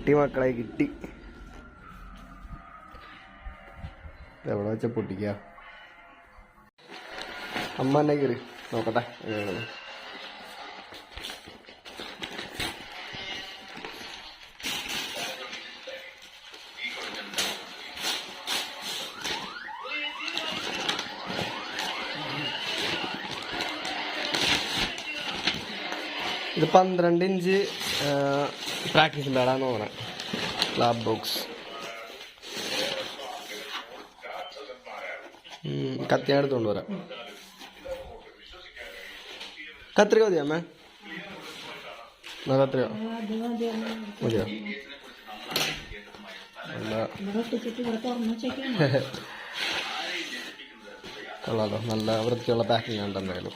കിട്ടി മക്കളെ കിട്ടി. എവിടെ വെച്ച പൊട്ടിക്ക? അമ്മ എന്നെ കയറി നോക്കട്ടെ. ഇത് പന്ത്രണ്ട് ഇഞ്ച് പ്രാക്ടീസ് ഉണ്ടാടാന്ന് തോന്നണേ ക്ലാബ് ബോക്സ് കത്തി ഞാൻ എടുത്തോണ്ട് വരാം. കത്രിക മതിയോ അമ്മേ? എന്നാ കത്രിക? മതിയോ? കൊള്ളാലോ നല്ല വൃത്തിയുള്ള പാക്കിംഗ് ഉണ്ട് എന്തായാലും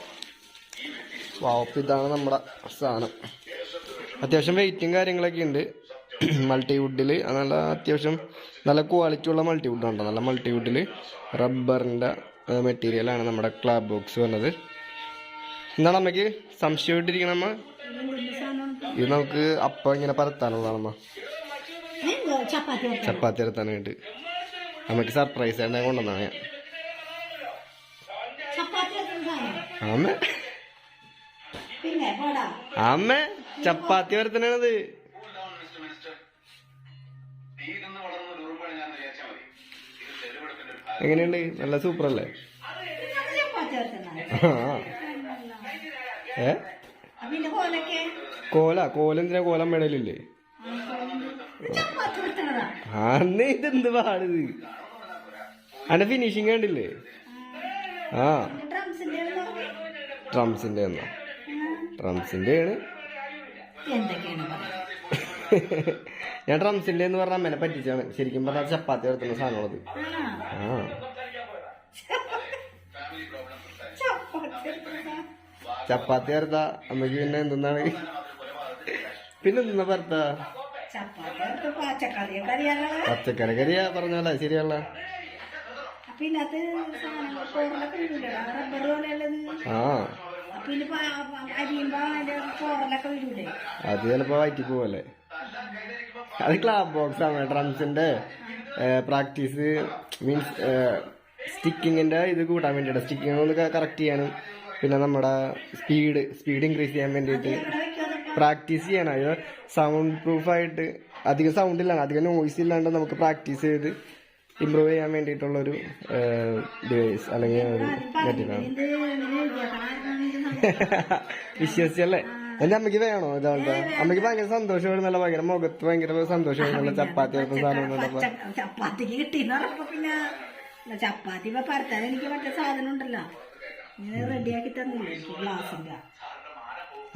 വാപ്പ് ഇതാണ് നമ്മുടെ സാധനം. അത്യാവശ്യം വെയിറ്റും കാര്യങ്ങളൊക്കെ ഉണ്ട്. മൾട്ടിവുഡിൽ നല്ല അത്യാവശ്യം നല്ല ക്വാളിറ്റി ഉള്ള മൾട്ടിവുഡ് ഉണ്ടോ നല്ല മൾട്ടിവുഡിൽ റബ്ബറിന്റെ മെറ്റീരിയലാണ് നമ്മുടെ ക്ലാബ് ബോക്സ് വന്നത് എന്താണ് അമ്മയ്ക്ക്? സംശയമായിട്ടിരിക്കണമ്മ ഇത് നമുക്ക് അപ്പം ഇങ്ങനെ പരത്താനുള്ളതാണമ്മ. ചപ്പാത്തി പരത്താനായിട്ട്. അമ്മയ്ക്ക് സർപ്രൈസ് ആയിട്ട് കൊണ്ടുവന്നാണ് ഞാൻ. അമ്മ അമ്മ ചപ്പാത്തി പരത്തണത് എങ്ങനെയുണ്ട്? നല്ല സൂപ്പർ അല്ലേ. ഏ? കോല കോല എന്തിനാ കോലം മേടലില്ലേ? അന്ന് ഇതെന്ത് പാടിത്? അന്റെ ഫിനിഷിങ് കണ്ടില്ലേ? ആ. ട്രംസിന്റെ ഡ്രംസിന്റെ എന്നാ ഡ്രംസിന്റെ ആണ് ഞാൻ ട്രംസിന്റെ എന്ന് പറഞ്ഞ അമ്മനെ പറ്റിച്ചാണ് ശരിക്കും പറഞ്ഞാൽ ചപ്പാത്തി വരത്തുന്ന സാധനമുള്ളത്. ആ. ചപ്പാത്തി വരത്ത അമ്മയ്ക്ക് പിന്നെ എന്തെന്നാണ്? പിന്നെ എന്താ വരത്ത പച്ചക്കറി കറിയാ പറഞ്ഞല്ല ശരിയല്ല പിന്നെ അത് ആ. അത് ചിലപ്പോ വയറ്റി പോവല്ലേ? അത് ക്ലാബ് ബോക്സ് ആണ് ഡ്രംസിന്റെ പ്രാക്ടീസ് മീൻസ് സ്റ്റിക്കിങ്ങിന്റെ ഇത് കൂട്ടാൻ വേണ്ടിയിട്ട്. സ്റ്റിക്കിങ് ഒന്ന് കറക്റ്റ് ചെയ്യാനും പിന്നെ നമ്മുടെ സ്പീഡ് സ്പീഡ് ഇൻക്രീസ് ചെയ്യാൻ വേണ്ടിയിട്ട് പ്രാക്ടീസ് ചെയ്യണം. അത് സൗണ്ട് പ്രൂഫായിട്ട് അധികം സൗണ്ട് ഇല്ലാണ്ട് അധികം നോയ്സ് ഇല്ലാണ്ട് നമുക്ക് പ്രാക്ടീസ് ചെയ്ത് ഇമ്പ്രൂവ് ചെയ്യാൻ വേണ്ടിയിട്ടുള്ളൊരു ഡിവൈസ് അല്ലെങ്കിൽ ഒരു മെറ്റീരിയലാണ് വിശ്വസിച്ചല്ലേ? എന്റെ അമ്മയ്ക്ക് വേണോ ഇതാണ്ട്? അമ്മയ്ക്ക് ഭയങ്കര സന്തോഷമായിരുന്നല്ലോ ഭയങ്കര മുഖത്ത് ഭയങ്കര സന്തോഷമായിരുന്നല്ലോ ചപ്പാത്തി വെക്കുന്ന സാധനം ചപ്പാത്തിക്ക് പറഞ്ഞപ്പോ പിന്നെ ചപ്പാത്തി ഇപ്പൊ പരത്താൻ എനിക്ക് മറ്റേ സാധനം ഉണ്ടല്ലോ. ഇങ്ങനെ റെഡിയാക്കി തന്നില്ല? എനിക്ക് ഗ്ലാസിന്റെ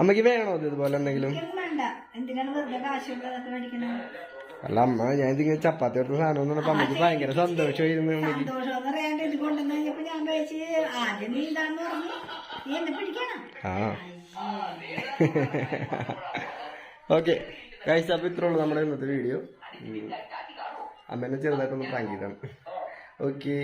അമ്മയ്ക്ക് വേണോ ഇത് ഇതുപോലെ എന്തെങ്കിലും? വേണ്ട. എന്തിനാണ് വെറുതെ കാശുള്ളതൊക്കെ മേടിക്കണത് അല്ല അമ്മ ഞാൻ ഇതിങ്ങനെ ചപ്പാത്തി കൊടുത്ത സാധനം എന്ന് പറഞ്ഞപ്പോ അമ്മയ്ക്ക് ഭയങ്കര സന്തോഷമായിരുന്നു കഴിച്ച് ആ. ഓക്കെ. ഗൈസ് അപ്പൊ ഇത്രേ ഉള്ളൂ നമ്മുടെ ഇന്നത്തെ വീഡിയോ. അമ്മേനെ ചെറുതായിട്ടൊന്ന് പ്രാങ്ക് ചെയ്താണ്. ഓക്കെ.